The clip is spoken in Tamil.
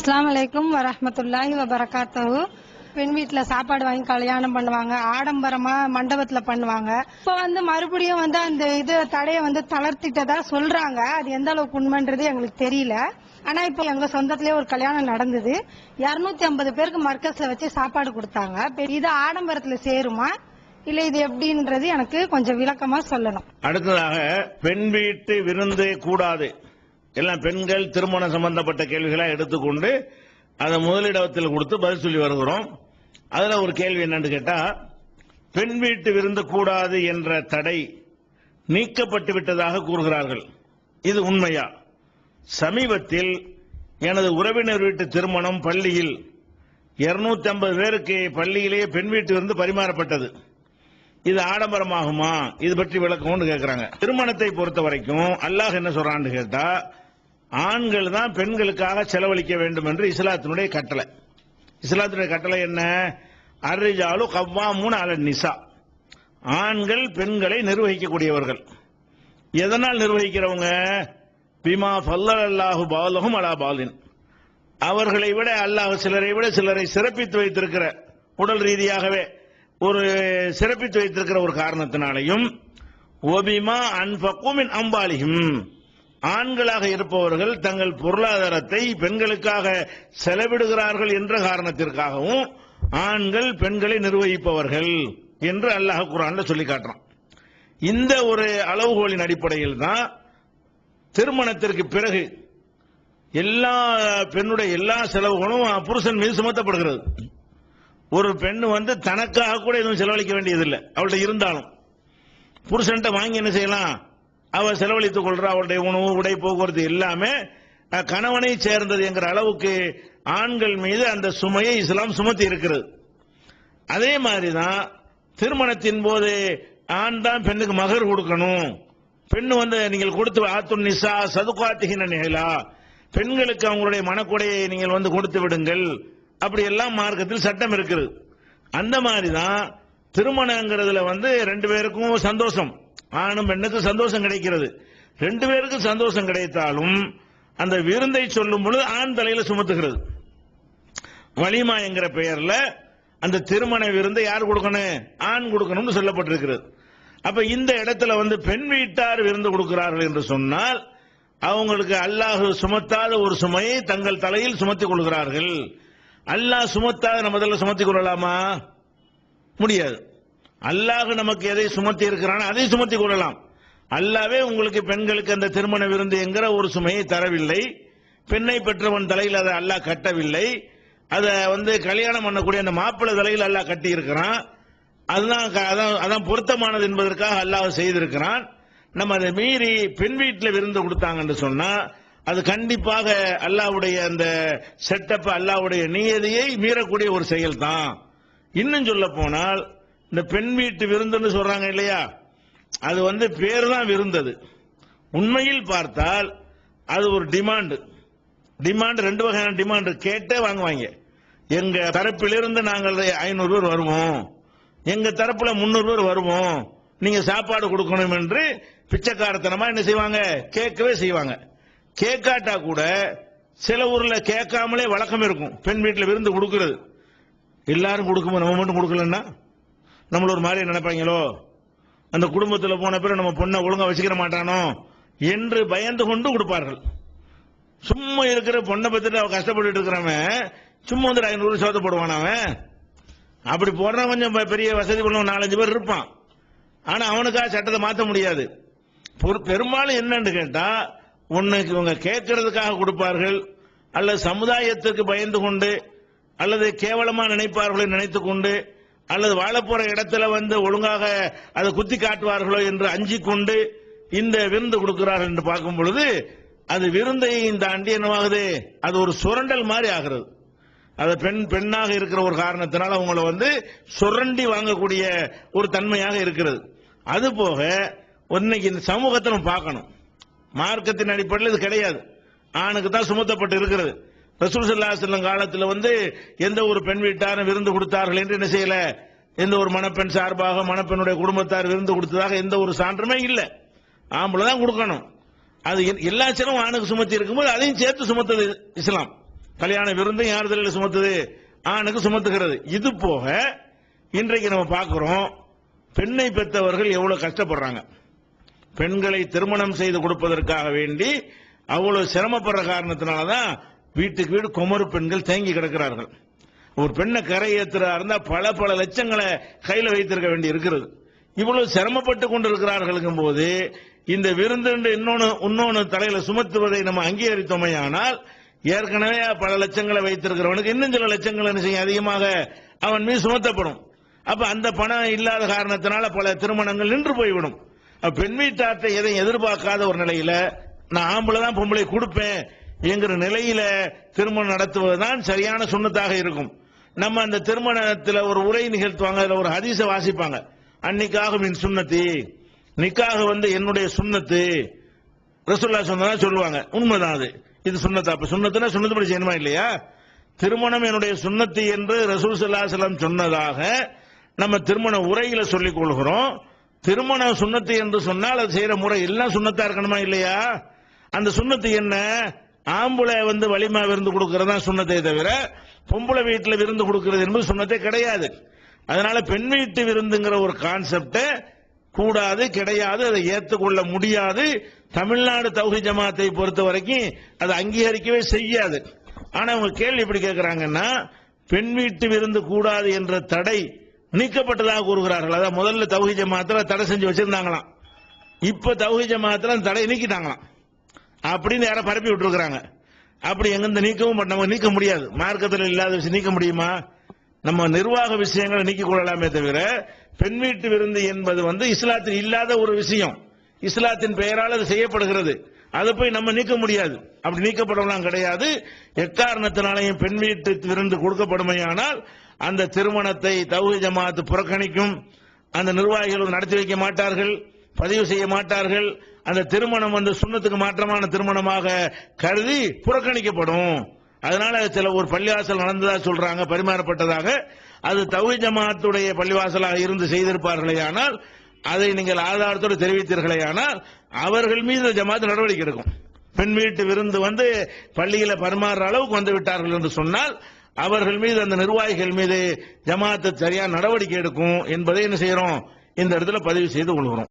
அஸ்லாம் வலைக்கும் வரமத்துல்லாஹி வரகாத்தவு பெண் வீட்டுல சாப்பாடு வாங்கி கல்யாணம் பண்ணுவாங்க. ஆடம்பரமா மண்டபத்துல பண்ணுவாங்க. இப்ப வந்து மறுபடியும் வந்து அந்த இது தடையை வந்து தளர்த்திட்டதா சொல்றாங்க. அது எந்த அளவுக்கு உண்மைன்றது எங்களுக்கு தெரியல. ஆனா இப்ப எங்க சொந்தத்திலே ஒரு கல்யாணம் நடந்தது. 250 ஐம்பது பேருக்கு மர்க்கஸ்ல வச்சு சாப்பாடு கொடுத்தாங்க. இது ஆடம்பரத்துல சேருமா? இல்ல இது எப்படின்றது எனக்கு கொஞ்சம் விளக்கமா சொல்லணும். அடுத்ததாக பெண் வீட்டு விருந்து கூடாது. எல்லாம் பெண்கள் திருமணம் சம்பந்தப்பட்ட கேள்விகளாக எடுத்துக்கொண்டு அதை முதலிடத்தில் கொடுத்து பதில் சொல்லி வருகிறோம். அதில் ஒரு கேள்வி என்னன்னு கேட்டா பெண் வீட்டு விருந்து கூடாது என்ற தடை நீக்கப்பட்டு விட்டதாக கூறுகிறார்கள். இது உண்மையா? சமீபத்தில் எனது உறவினர் வீட்டு திருமணம் பள்ளியில் 250 ஐம்பது பேருக்கு பள்ளியிலேயே பெண் வீட்டு விருந்து பரிமாறப்பட்டது. இது ஆடம்பரமாகுமா? இது பற்றி விளக்கம்னு கேட்கிறாங்க திருமணத்தை பொறுத்த வரைக்கும் அல்லாஹ் என்ன சொல்றான்னு கேட்டா ஆண்கள் தான் பெண்களுக்காக செலவழிக்க வேண்டும் என்று இஸ்லாத்தினுடைய கட்டளை. இஸ்லாத்தினுடைய கட்டளை என்ன? அர்ரிஜாலு கவ்வாமூன் அல நிசா. ஆண்கள் பெண்களை நிர்வகிக்கக்கூடியவர்கள். எதனால் நிர்வகிக்கிறவங்க? பிமா ஃபல்லல் அல்லாஹு பாலகும் அலா பாலின். அவர்களை விட அல்லாஹ் சிலரை விட சிலரை சிறப்பித்து வைத்திருக்கிற உடல் ரீதியாகவே ஒரு சிறப்பித்து வைத்திருக்கிற ஒரு காரணத்தினாலையும் ஒபிமா அன்பக்கும் அம்பாலிகும் ஆண்களாக இருப்பவர்கள் தங்கள் பொருளாதாரத்தை பெண்களுக்காக செலவிடுகிறார்கள் என்ற காரணத்திற்காகவும் ஆண்கள் பெண்களை நிர்வகிப்பவர்கள் என்று அல்லாஹ் குரான்ல சொல்லி காட்டுறான். இந்த ஒரு அளவுகோலின் அடிப்படையில் தான் திருமணத்திற்கு பிறகு எல்லா பெண்ணுடைய எல்லா செலவுகளும் புருஷன் மீது சுமத்தப்படுகிறது. ஒரு பெண் வந்து தனக்காக கூட எதுவும் செலவழிக்க வேண்டியதில்லை. அவள்கிட்ட இருந்தாலும் புருஷன்ட்ட வாங்கி என்ன செய்யலாம்? அவ செலவழித்துக் கொள்றா அவளுடைய உணவு உடை போக்குவரத்து எல்லாமே கணவனை சேர்ந்தது என்கிற அளவுக்கு ஆண்கள் மீது அந்த சுமையை இஸ்லாம் சுமத்தி இருக்கிறது. அதே மாதிரிதான் திருமணத்தின் போது ஆண் தான் பெண்ணுக்கு மகர் கொடுக்கணும். பெண்ணு வந்து நீங்கள் கொடுத்து ஆத்துன் நிசா சதுகாத்திகின நிகழா. பெண்களுக்கு அவங்களுடைய மனக்குடையை நீங்கள் வந்து கொடுத்து விடுங்கள். அப்படி எல்லாம் மார்க்கத்தில் சட்டம் இருக்குது அந்த மாதிரி தான் திருமணங்கிறதுல வந்து ரெண்டு பேருக்கும் சந்தோஷம். ஆணும் பெண்ணுக்கும் சந்தோஷம் கிடைக்கிறது. ரெண்டு பேருக்கும் சந்தோஷம் கிடைத்தாலும் அந்த விருந்தை சொல்லும் பொழுது ஆண் தலையில சுமத்துகிறது. வலிமா என்கிற பெயர்ல அந்த திருமண விருந்தை யார் கொடுக்கணும்? ஆண் கொடுக்கணும்னு சொல்லப்பட்டிருக்கிறது. அப்ப இந்த இடத்துல வந்து பெண் வீட்டார் விருந்து கொடுக்கிறார்கள் என்று சொன்னால் அவங்களுக்கு அல்லாஹ் சுமத்தாத ஒரு சுமையை தங்கள் தலையில் சுமத்திக் கொள்கிறார்கள். அல்லாஹ் சுமத்தாத நம்ம முதல்ல சுமத்திக் கொள்ளலாமா? முடியாது. அல்லாஹ் நமக்கு எதை சுமத்தி இருக்கிறானோ அதை சுமத்தி கொள்ளலாம். அல்லாவே உங்களுக்கு பெண்களுக்கு அந்த திருமண விருந்து என்கிற ஒரு சுமையை தரவில்லை. பெண்ணை பெற்றவன் தலையில் அதை அல்லாஹ் கட்டவில்லை. அதை வந்து கல்யாணம் பண்ணக்கூடிய அந்த மாப்பிள்ளை தலையில் அல்லாஹ் கட்டி இருக்கிறான் அதுதான் க- அதான் அதான் பொருத்தமானது என்பதற்காக அல்லாஹ் செய்திருக்கிறான். நம்ம அதை மீறி பெண் வீட்டில் விருந்து கொடுத்தாங்கன்னு சொன்னா அது கண்டிப்பாக அல்லாஹ்வுடைய அந்த செட்டப் அல்லாஹ்வுடைய நியதியை மீறக்கூடிய ஒரு செயல் தான் இன்னும் சொல்ல போனால் இந்த பெண் வீட்டு விருந்துன்னு சொல்றாங்க இல்லையா? அது வந்து பேர் தான் விருந்தது. உண்மையில் பார்த்தால் அது ஒரு டிமாண்டு. டிமாண்ட் ரெண்டு வகையான டிமாண்ட் கேட்டே வாங்குவாங்க. எங்க தரப்பிலிருந்து நாங்கள் ஐநூறு பேர் வருவோம் எங்க தரப்புல முன்னூறு பேர் வருவோம் நீங்க சாப்பாடு கொடுக்கணும் என்று பிச்சைக்காரத்தனமா என்ன செய்வாங்க? கேட்கவே செய்வாங்க. கேட்காட்டா கூட சில ஊர்ல கேட்காமலே வழக்கம் இருக்கும். பெண் வீட்டில் விருந்து கொடுக்கறது. எல்லாரும் கொடுக்கும்போது நம்ம மட்டும் கொடுக்கலன்னா? நம்மள ஒரு மாதிரி நினைப்பாங்களோ? அந்த குடும்பத்தில் போன பிறகு நம்ம பொண்ணை ஒழுங்கா வச்சுக்கிற மாட்டானோ? என்று பயந்து கொண்டு கொடுப்பார்கள். சும்மா இருக்கிற பொண்ணை பத்திட்டு அவன் கஷ்டப்பட்டு இருக்கிறவன் சும்மா வந்து ஐநூறு சோத்த போடுவான் அவன்? அப்படி போடுறவன் கொஞ்சம் பெரிய வசதி பண்ண நாலஞ்சு பேர் இருப்பான். ஆனா அவனுக்காக சட்டத்தை மாற்ற முடியாது. பெரும்பாலும் என்னன்னு கேட்டா உன்னுக்கு இவங்க கேட்கறதுக்காக கொடுப்பார்கள் அல்லது சமுதாயத்துக்கு பயந்து கொண்டு அல்லது கேவலமா நினைப்பார்களை நினைத்துக் கொண்டு அல்லது வாழப்போற இடத்துல வந்து ஒழுங்காக அதை குத்தி காட்டுவார்களோ என்று அஞ்சி கொண்டு இந்த விருந்து கொடுக்கிறார்கள் என்று பார்க்கும் பொழுது அது விருந்தையும் தாண்டி என்னவாகுது? அது ஒரு சுரண்டல் மாதிரி ஆகிறது. அது பெண் பெண்ணாக இருக்கிற ஒரு காரணத்தினால் அவங்கள வந்து சுரண்டி வாங்கக்கூடிய ஒரு தன்மையாக இருக்கிறது. அது போக இன்னைக்கு இந்த சமூகத்தை நம்ம பார்க்கணும். மார்க்கத்தின் அடிப்படையில் இது கிடையாது. ஆணுக்கு தான் சுமத்தப்பட்டு இருக்கிறது. ரசூல் ஸல்லல்லாஹு காலத்துல வந்து எந்த ஒரு பெண் வீட்டாரும் விருந்து கொடுத்தார்கள் என்று என்ன செய்யல? எந்த ஒரு மணப்பெண் சார்பாக மணப்பெண்ணுடைய குடும்பத்தார் விருந்து கொடுத்ததாக எந்த ஒரு சான்றுமே இல்லை. ஆம்பளை தான் கொடுக்கணும். அது எ- எல்லா சிலவும் ஆணுக்கு சுமத்தி இருக்கும்போது அதையும் சேர்த்து சுமத்தது இஸ்லாம். கல்யாண விருந்தும் யார் தலையில சுமத்துது? ஆணுக்கு சுமத்துகிறது. இது போக இன்றைக்கு நம்ம பார்க்கிறோம் பெண்ணை பெற்றவர்கள் எவ்வளவு கஷ்டப்படுறாங்க. பெண்களை திருமணம் செய்து கொடுப்பதற்காக வேண்டி அவ்வளவு சிரமப்படுற காரணத்தினாலதான் வீட்டுக்கு வீடு குமரு பெண்கள் தேங்கி கிடக்கிறார்கள். ஒரு பெண்ணை கரை ஏத்துறா இருந்தா பல பல லட்சங்களை கையில வைத்திருக்க வேண்டி இருக்கிறது. இவ்வளவு சிரமப்பட்டு கொண்டிருக்கிறார்களுக்கும் போது இந்த விருந்து இன்னொன்னு இன்னொன்னு தலையில சுமத்துவதை நம்ம அங்கீகரித்தோமையானால் ஏற்கனவே பல லட்சங்களை வைத்திருக்கிறவனுக்கு இன்னும் சில லட்சங்கள் என்ன செய்யும்? அதிகமாக அவன் மீது சுமத்தப்படும். அப்ப அந்த பணம் இல்லாத காரணத்தினால பல திருமணங்கள் நின்று போய்விடும். பெண் வீட்டார்த்தை எதையும் எதிர்பார்க்காத ஒரு நிலையில நான் ஆம்பளை தான் பொம்பளை கொடுப்பேன் என்கிற நிலையில திருமணம் நடத்துவதுதான் சரியான சுண்ணத்தாக இருக்கும். நம்ம அந்த திருமணத்தில் ஒரு உரை நிகழ்த்துவாங்க அதில் ஒரு ஹதீச வாசிப்பாங்க. அன்னைக்காக மின் சுண்ணத்தி நிக்காக வந்து என்னுடைய சுண்ணத்து. ரசுல்லா சொன்னதா சொல்லுவாங்க உண்மைதான் அது. இது சுண்ணத்தா? அப்ப சுண்ணத்துனா சுண்ணத்துப்படி செய்யணுமா இல்லையா? திருமணம் என்னுடைய சுண்ணத்து என்று ரசூல் ஸல்லல்லாஹு சொன்னதாக நம்ம திருமண உரையில சொல்லிக் கொள்கிறோம். திருமண சுண்ணத்து என்று சொன்னால் அது செய்யற முறை எல்லாம் சுண்ணத்தா இருக்கணுமா இல்லையா? அந்த சுண்ணத்து என்ன? ஆம்பளை வந்து வலிமா விருந்து கொடுக்கறதா தான் தவிர பொம்பளை வீட்டில் விருந்து கொடுக்கறது என்பது சொன்னதே கிடையாது. அதனால பெண் வீட்டு விருந்துங்கிற ஒரு கான்செப்டை கூடாது கிடையாது அதை ஏற்றுக்கொள்ள முடியாது. தமிழ்நாடு தௌஹி ஜமாத்தை பொறுத்த வரைக்கும் அதை அங்கீகரிக்கவே செய்யாது. ஆனா அவங்க கேள்வி எப்படி கேட்கிறாங்கன்னா பெண் வீட்டு விருந்து கூடாது என்ற தடை நீக்கப்பட்டதாக கூறுகிறார்கள். அதான் முதல்ல தௌஹி ஜமாத்தில் தடை செஞ்சு வச்சிருந்தாங்களாம். இப்ப தௌஹி ஜமாத்தில் தடை நீக்கிட்டாங்களாம். அப்படின்னு யாரை பரப்பி விட்டுருக்காங்க அப்படி எங்க நீக்கவும் நம்ம நீக்க முடியாது. மார்க்கத்தில் இல்லாத விஷயம் நீக்க முடியுமா? நம்ம நிர்வாக விஷயங்களை நீக்கிக் கொள்ளலாமே தவிர பெண் வீட்டு விருந்து என்பது வந்து இஸ்லாத்தில் இல்லாத ஒரு விஷயம். இஸ்லாத்தின் பெயரால் அது செய்யப்படுகிறது. அதை போய் நம்ம நீக்க முடியாது. அப்படி நீக்கப்படலாம் கிடையாது. எக்காரணத்தினாலையும் பெண் வீட்டு விருந்து கொடுக்கப்படுமையானால் அந்த திருமணத்தை தௌஹி ஜமாத் புறக்கணிக்கும் அந்த நிர்வாகிகள் வந்து நடத்தி வைக்க மாட்டார்கள். பதிவு செய்ய மாட்டார்கள். அந்த திருமணம் வந்து சுண்ணத்துக்கு மாற்றமான திருமணமாக கருதி புறக்கணிக்கப்படும். அதனால சில ஒரு பள்ளிவாசல் நடந்ததா சொல்றாங்க பரிமாறப்பட்டதாக. அது தௌஹி ஜமாத்துடைய பள்ளிவாசலாக இருந்து செய்திருப்பார்களே ஆனால் அதை நீங்கள் ஆதாரத்தோடு தெரிவித்தீர்களே ஆனால் அவர்கள் மீது ஜமாத்து நடவடிக்கை எடுக்கும். பெண் வீட்டு விருந்து வந்து பள்ளியில பரிமாறுற அளவுக்கு வந்து விட்டார்கள் என்று சொன்னால் அவர்கள் மீது அந்த நிர்வாகிகள் மீது ஜமாத்து சரியான நடவடிக்கை எடுக்கும் என்பதை என்ன செய்யறோம்? இந்த இடத்துல பதிவு செய்து கொள்கிறோம்.